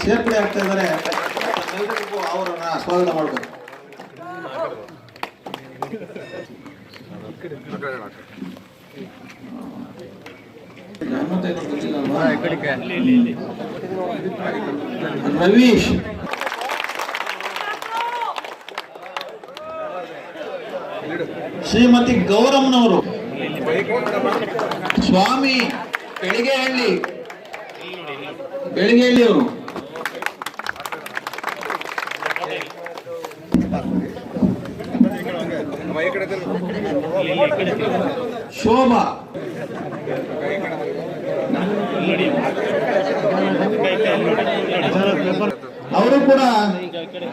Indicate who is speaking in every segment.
Speaker 1: ಸೇರ್ಪಡೆ ಆಗ್ತಾ ಇದ್ದಾರೆ ಅವರನ್ನ ಸ್ವಾಗತ ಮಾಡಬೇಕು ರವೀಶ್ ಶ್ರೀಮತಿ ಗೌರಮ್ಮನವರು ಸ್ವಾಮಿ ಬೆಳಿಗ್ಗೆಹಳ್ಳಿ. ಬೆಳಿಗ್ಗೆಹಳ್ಳಿ ಅವರು ಶೋಭಾ. ಅವರು ಕೂಡ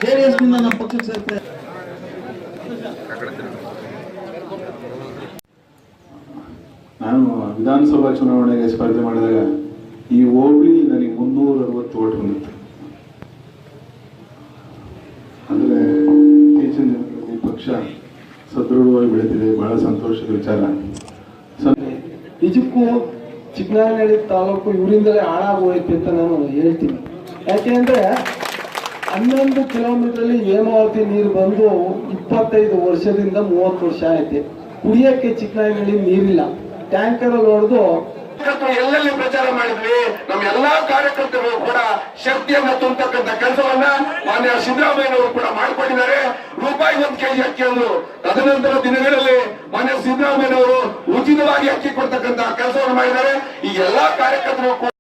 Speaker 1: ಜೆಡಿಎಸ್ ನಮ್ಮ ಪಕ್ಷಕ್ಕೆ ಸೇರ್ತಾರೆ.
Speaker 2: ನಾನು ವಿಧಾನಸಭಾ ಚುನಾವಣೆಗೆ ಸ್ಪರ್ಧೆ ಮಾಡಿದಾಗ ಈ ಹೋಬಳಿ ನನಗೆ ಮುನ್ನೂರ ಅರವತ್ತು ಓಟ್ ಬಂದಿತ್ತು. ಅಂದರೆ ಇತ್ತೀಚಿನ ದಿನಗಳಲ್ಲಿ ಪಕ್ಷ ಸದೃಢವಾಗಿ ಬೆಳೀತಿದೆ, ಬಹಳ ಸಂತೋಷದ ವಿಚಾರ.
Speaker 3: ನಿಜಕ್ಕೂ ಚಿಕ್ಕನಾಗನಹಳ್ಳಿ ತಾಲೂಕು ಇವರಿಂದಲೇ ಹಾಳಾಗೋಯ್ತು ಅಂತ ನಾನು ಹೇಳ್ತೀನಿ. ಯಾಕೆಂದ್ರೆ ಹನ್ನೊಂದು ಕಿಲೋಮೀಟರ್ ಹೇಮಾವತಿ ನೀರು ಬಂದು ಇಪ್ಪತ್ತೈದು ವರ್ಷದಿಂದ ಮೂವತ್ತು ವರ್ಷ ಆಯ್ತು. ಕುಡಿಯಕ್ಕೆ ಚಿಕ್ಕನಾಗನಹಳ್ಳಿ ನೀರಿಲ್ಲ. ಟ್ಯಾಂಕರ್ ಅಲ್ಲಿ ಹೊಡೆದು
Speaker 4: ಎಲ್ಲೆಲ್ಲಿ ಪ್ರಚಾರ ಮಾಡಿದ್ವಿ? ನಮ್ಮ ಎಲ್ಲಾ ಕಾರ್ಯಕರ್ತರು ಕೂಡ ಶಕ್ತಿಯನ್ನ ತುಂಬತಕ್ಕಂತ ಕೆಲಸವನ್ನ ಮಾನ್ಯ ಸಿದ್ದರಾಮಯ್ಯನವರು ಕೂಡ ಮಾಡಿಕೊಂಡಿದ್ದಾರೆ. ರೂಪಾಯಿ ಒಂದು ಕೆಜಿ ಅವರು ತದನಂತರ ದಿನಗಳಲ್ಲಿ ಮಾನ್ಯ ಸಿದ್ದರಾಮಯ್ಯನವರು ಉಚಿತವಾಗಿ ಅಕ್ಕಿ ಕೊಡ್ತಕ್ಕಂತಹ ಕೆಲಸವನ್ನು ಮಾಡಿದ್ದಾರೆ. ಈ ಎಲ್ಲಾ ಕಾರ್ಯಕರ್ತರು